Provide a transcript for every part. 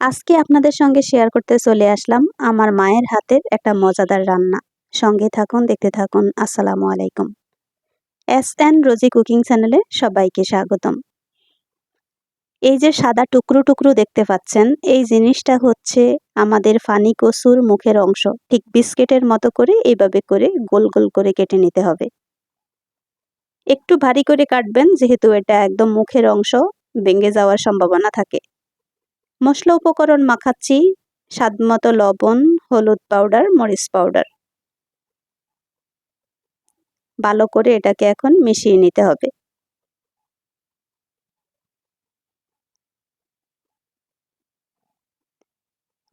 আজকে আপনাদের সঙ্গে শেয়ার করতে চলে আসলাম আমার মায়ের হাতের একটা মজাদার রান্না। সঙ্গে থাকুন, দেখতে থাকুন। আসসালামু আলাইকুম। এস এন রোজি কুকিং চ্যানেলে সবাইকে স্বাগতম। এই যে সাদা টুকরো টুকরো দেখতে পাচ্ছেন, এই জিনিসটা হচ্ছে আমাদের ফানি কসুর মুখের অংশ। ঠিক বিস্কিটের মতো করে এইভাবে করে গোল গোল করে কেটে নিতে হবে। একটু ভারী করে কাটবেন, যেহেতু এটা একদম মুখের অংশ, ভেঙে যাওয়ার সম্ভাবনা থাকে। মশলা উপকরণ মাখাচ্ছি। স্বাদমতো লবণ, হলুদ পাউডার মরিচ পাউডার ভালো করে এটাকে এখন মিশিয়ে নিতে হবে।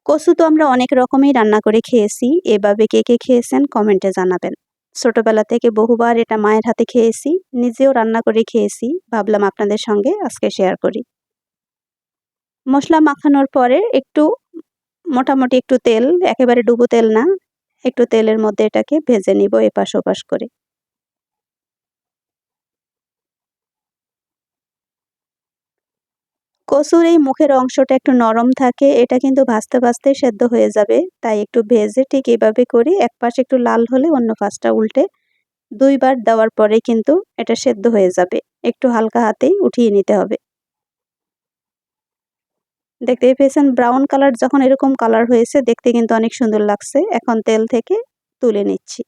কচু তো আমরা অনেক রকমই রান্না করে খেয়েছি। এভাবে কে কে খেয়েছেন কমেন্টে জানাবেন। ছোটবেলা থেকে বহুবার এটা মায়ের হাতে খেয়েছি, নিজেও রান্না করে খেয়েছি। ভাবলাম আপনাদের সঙ্গে আজকে শেয়ার করি। মশলা মাখানোর পরে একটু মোটামুটি একটু তেল, একেবারে ডুবো তেল না, একটু তেলের মধ্যে এটাকে ভেজে নিব এপাশ ওপাশ করে। কচুর এই মুখের অংশটা একটু নরম থাকে, এটা কিন্তু ভাজতে ভাজতে সেদ্ধ হয়ে যাবে, তাই একটু ভেজে ঠিক এভাবে করি এক পাশ একটু লাল হলে অন্য পাশটা উল্টে দুইবার দেওয়ার পরে কিন্তু এটা সেদ্ধ হয়ে যাবে। একটু হালকা হাতেই উঠিয়ে নিতে হবে। দেখতেই পেয়েছেন ব্রাউন কালার যখন এরকম কালার হয়েছে, দেখতে কিন্তু অনেক সুন্দর লাগছে। এখন তেল থেকে তুলে নিচ্ছি।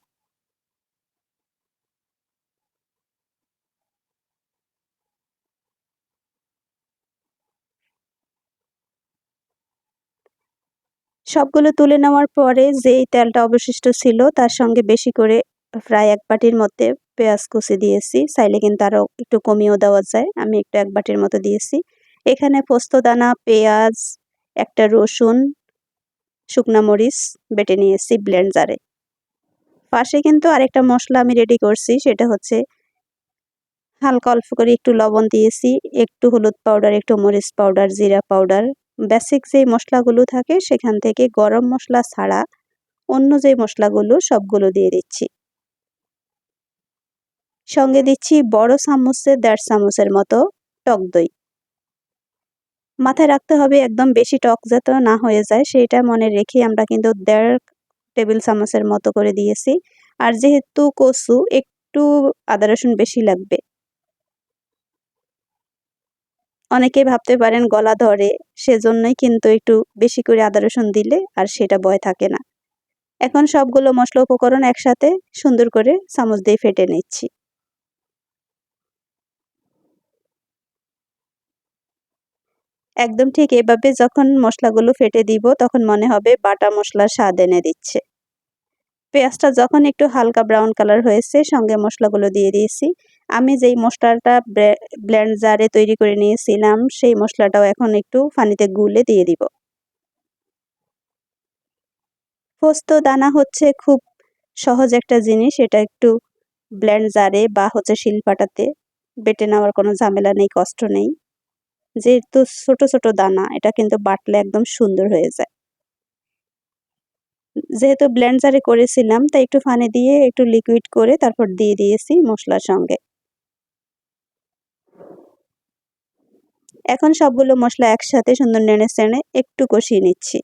সবগুলো তুলে নেওয়ার পরে যেই তেলটা অবশিষ্ট ছিল, তার সঙ্গে বেশি করে প্রায় এক বাটির মধ্যে পেঁয়াজ কুচি দিয়েছি। চাইলে কিন্তু আরও একটু কমিয়েও দেওয়া যায়। আমি একটু এক বাটির মতো দিয়েছি। এখানে পোস্তদানা, পেঁয়াজ, একটা রসুন, শুকনা মরিচ বেটে নিয়েছি ব্লেন্ডারে। পাশে কিন্তু আরেকটা মশলা আমি রেডি করছি, সেটা হচ্ছে হালকা অল্প করে একটু লবণ দিয়েছি, একটু হলুদ পাউডার একটু মরিচ পাউডার জিরা পাউডার বেসিক যেই মশলাগুলো থাকে, সেখান থেকে গরম মশলা ছাড়া অন্য যে মশলাগুলো, সবগুলো দিয়ে দিচ্ছি। সঙ্গে দিচ্ছি বড় চামচে দেড় চামচের মতো টক দই। মাথায় রাখতে হবে একদম বেশি টক যাতে না হয়ে যায়। সেটা মনে রেখে আমরা কিন্তু দেড় টেবিল চামচের মতো করে দিয়েছি। আর যেহেতু কচু, একটু আদা রসুন বেশি লাগবে। অনেকে ভাবতে পারেন গলা ধরে, সেজন্যই কিন্তু একটু বেশি করে আদা রসুন দিলে আর সেটা বয় থাকে না। এখন সবগুলো মশলা উপকরণ একসাথে সুন্দর করে চামচ দিয়ে ফেটে নিচ্ছি। একদম ঠিক এভাবে যখন মশলাগুলো ফেটে দিব, তখন মনে হবে বাটা মশলার স্বাদ এনে দিচ্ছে। পেঁয়াজটা যখন একটু হালকা ব্রাউন কালার হয়েছে, সঙ্গে মশলাগুলো দিয়ে দিয়েছি। আমি যেই মশলাটা ব্লেন্ড জারে তৈরি করে নিয়েছিলাম, সেই মশলাটাও এখন একটু পানিতে গুলে দিয়ে দিব। পোস্ত দানা হচ্ছে খুব সহজ একটা জিনিস, এটা একটু ব্লেন্ড জারে বা হচ্ছে শিলপাটাতে বেটে নেওয়ার কোনো ঝামেলা নেই, কষ্ট নেই। যেহেতু ছোট ছোট দানা, এটা কিন্তু বাটলে একদম সুন্দর হয়ে যায়। যেহেতু ব্লেন্ডারে করেছিলাম, তাই একটু পানি দিয়ে একটু লিকুইড করে তারপর দিয়ে দিয়েছি মশলার সঙ্গে। এখন সবগুলো মশলা একসাথে সুন্দর নেড়ে চেড়ে একটু কষিয়ে নিচ্ছি,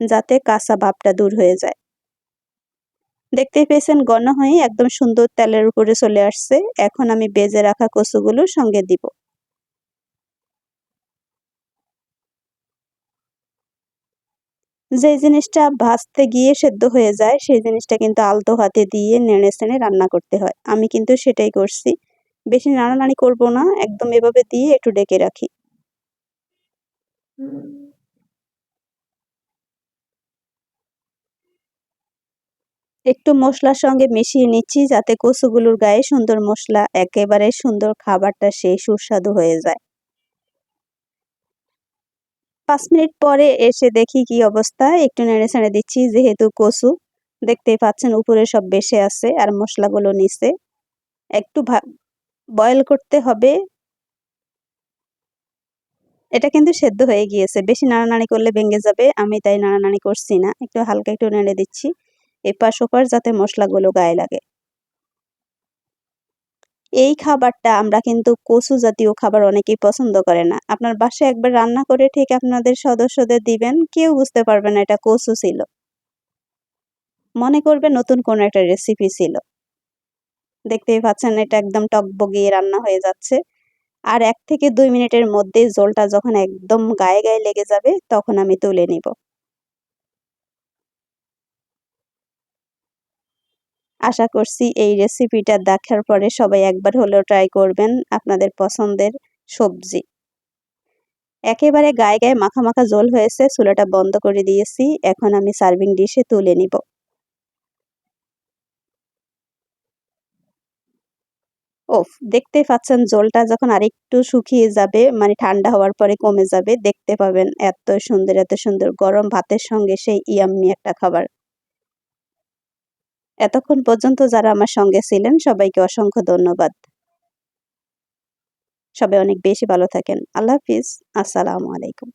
যাতে কাঁচা ভাবটা দূর হয়ে যায়। দেখতেই পেয়েছেন গণ হয়ে একদম সুন্দর তেলের উপরে চলে আসছে। এখন আমি বেজে রাখা কচুগুলো সঙ্গে দিব। যে জিনিসটা ভাজতে গিয়ে সেদ্ধ হয়ে যায়, সেই জিনিসটা কিন্তু আলতো হাতে দিয়ে নেড়ে চেড়ে রান্না করতে হয়। আমি কিন্তু সেটাই করছি। বেশি নাড়ানাড়ি করব না, একদম এভাবে দিয়ে একটু ডেকে রাখি। একটু মশলার সঙ্গে মিশিয়ে নিচ্ছি যাতে কচুগুলোর গায়ে সুন্দর মশলা, একেবারে সুন্দর খাবারটা সেই সুস্বাদু হয়ে যায়। পাঁচ মিনিট পরে এসে দেখি কি অবস্থা। একটু নেড়ে ছেড়ে দিচ্ছি, যেহেতু কচু। দেখতেই পাচ্ছেন উপরে সব বেসে আছে আর মশলাগুলো নিচে। একটু বয়েল করতে হবে। এটা কিন্তু সেদ্ধ হয়ে গিয়েছে। বেশি নাড়ানাড়ি করলে ভেঙে যাবে। আমি তাই নাড়ানাড়ি করছি না। একটু হালকা একটু নেড়ে দিচ্ছি। এপাশ ওপাশ যাতে মশলাগুলো গায়ে লাগে। এই খাবারটা আমরা কিন্তু কচু জাতীয় খাবার অনেকেই পছন্দ করে না। আপনার বাসায় একবার রান্না করে ঠিক আপনাদের সদস্যদের দিবেন, কেউ বুঝতে পারবে না এটা কচু ছিল। মনে করবে নতুন কোনো একটা রেসিপি ছিল। দেখতেই পাচ্ছেন এটা একদম টকবগিয়ে রান্না হয়ে যাচ্ছে। আর এক থেকে দুই মিনিটের মধ্যে জলটা যখন একদম গায়ে গায়ে লেগে যাবে, তখন আমি তুলে নিব। আশা করছি এই রেসিপিটা দেখার পরে সবাই একবার হলেও ট্রাই করবেন আপনাদের পছন্দের সবজি। একেবারে গায়ে গায়ে মাখা মাখা জল হয়েছে, চুলাটা বন্ধ করে দিয়েছি। এখন আমি সার্ভিং ডিশে তুলে নিব। ওফ, দেখতে পাচ্ছেন জলটা যখন আরেকটু শুকিয়ে যাবে মানে ঠান্ডা হওয়ার পরে কমে যাবে, দেখতে পাবেন এত সুন্দর এত সুন্দর গরম ভাতের সঙ্গে সেই ইয়াম্মি একটা খাবার। এতক্ষণ পর্যন্ত যারা আমার সঙ্গে ছিলেন, সবাইকে অসংখ্য ধন্যবাদ। সবাই অনেক বেশি ভালো থাকেন। আল্লাহ হাফিজ। আসসালামু আলাইকুম।